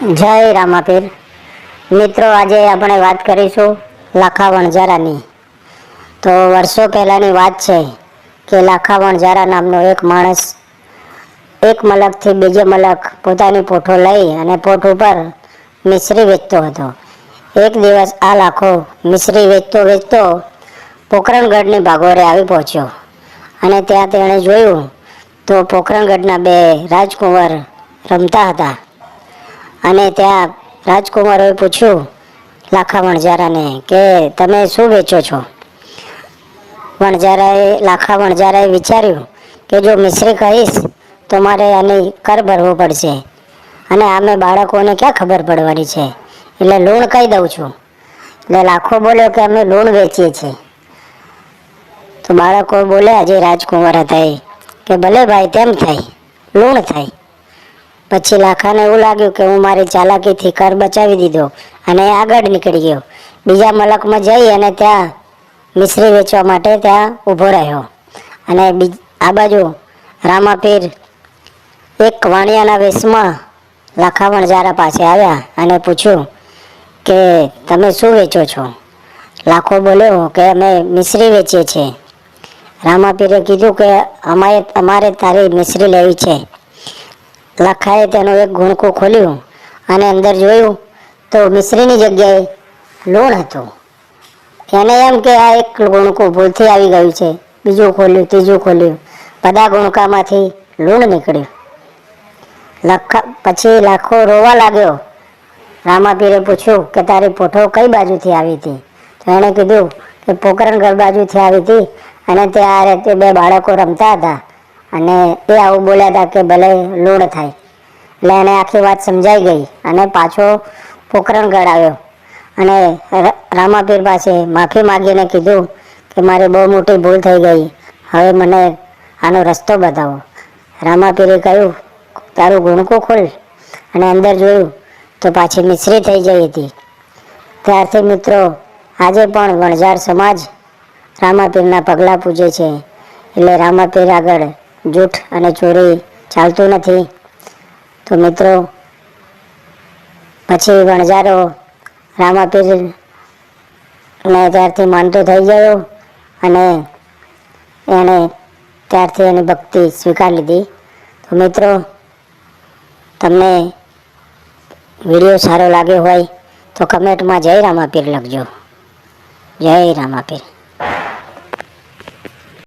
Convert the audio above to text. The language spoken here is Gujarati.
જય રામાપીર. મિત્રો, આજે આપણે વાત કરીશું લાખા વણઝારાની તો વર્ષો પહેલાંની વાત છે કે લાખા વણઝારા નામનો એક માણસ, એક મલકથી બીજે મલક પોતાની પોઠો લઈ અને પોઠ ઉપર મિશ્રી વેચતો હતો. એક દિવસ આ લાખો મિશ્રી વેચતો વેચતો પોખરણગઢની ભાગોરે આવી પહોંચ્યો. અને ત્યાં તેણે જોયું તો પોખરણગઢના બે રાજકુંવર રમતા હતા. અને ત્યાં રાજકુમારોએ પૂછ્યું લાખા વણઝારાને કે તમે શું વેચો છો? વણઝારાએ લાખા વણઝારાએ વિચાર્યું કે જો મિશ્રી કહીશ, તો મારે આની કર ભરવો પડશે. અને આમે બાળકોને ક્યાં ખબર પડવાની છે? એટલે લૂણ કહી દઉં છું. એટલે લાખો બોલ્યો કે અમે લૂણ વેચીએ છીએ. તો બાળકો બોલ્યા જે રાજકુંવર હતા એ. કે ભલે ભાઈ, તેમ થાય. લૂણ થાય. પછી લાખાને એવું લાગ્યું કે હું મારી ચાલાકીથી કર બચાવી દીધો અને આગળ નીકળી ગયો. બીજા મલકમાં જઈ અને ત્યાં મિશ્રી વેચવા માટે ત્યાં ઊભો રહ્યો. અને આ બાજુ રામાપીર એક વાણિયાના વેશમાં લાખા વણઝારા પાસે આવ્યા અને પૂછ્યું કે, તમે શું વેચો છો? લાખો બોલ્યો કે, અમે મિશ્રી વેચીએ છીએ. રામાપીરે કીધું કે, અમારે અમારે તારી મિશ્રી લેવી છે. લખાએ તેનું એક ગુણકું ખોલ્યું અને અંદર જોયું તો મિશ્રીની જગ્યાએ લૂણ હતું. એને એમ કે આ એક ગુણકું ભૂલથી આવી ગયું છે. બીજું ખોલ્યું, ત્રીજું ખોલ્યું. બધા ગુણકામાંથી લૂણ નીકળ્યું. લખા, પછી લાખો રોવા લાગ્યો. રામાપીરે પૂછ્યું કે તારી પોઠો કઈ બાજુથી આવી હતી? તો એણે કીધું કે પોકરણગઢ બાજુથી આવી હતી અને ત્યાં રીતે બે બાળકો રમતા હતા. અને એ આવું બોલ્યા હતા કે ભલે લૂણ થાય. એટલે એને આખી વાત સમજાઈ ગઈ અને પાછો પોકરણગઢ આવ્યો. અને રામાપીર પાસે માફી માગીને કીધું કે મારી બહુ મોટી ભૂલ થઈ ગઈ. હવે મને આનો રસ્તો બતાવો. રામાપીરે કહ્યું, તારું ગુણકું ખોલ. અને અંદર જોયું તો પાછી મિશ્રી થઈ ગઈ હતી. ત્યારથી મિત્રો, આજે પણ વણઝાર સમાજ રામાપીરના પગલાં પૂજે છે. એટલે રામાપીર આગળ જૂઠ અને ચોરી ચાલતું નથી. તો મિત્રો, પછી વણઝારો રામાપીર ને ત્યારથી માનતો થઈ ગયો અને એણે ત્યારથી એની ભક્તિ સ્વીકાર લીધી. તો મિત્રો, તમને વીડિયો સારો લાગ્યો હોય તો કમેન્ટમાં જય રામાપીર લખજો. જય રામાપીર.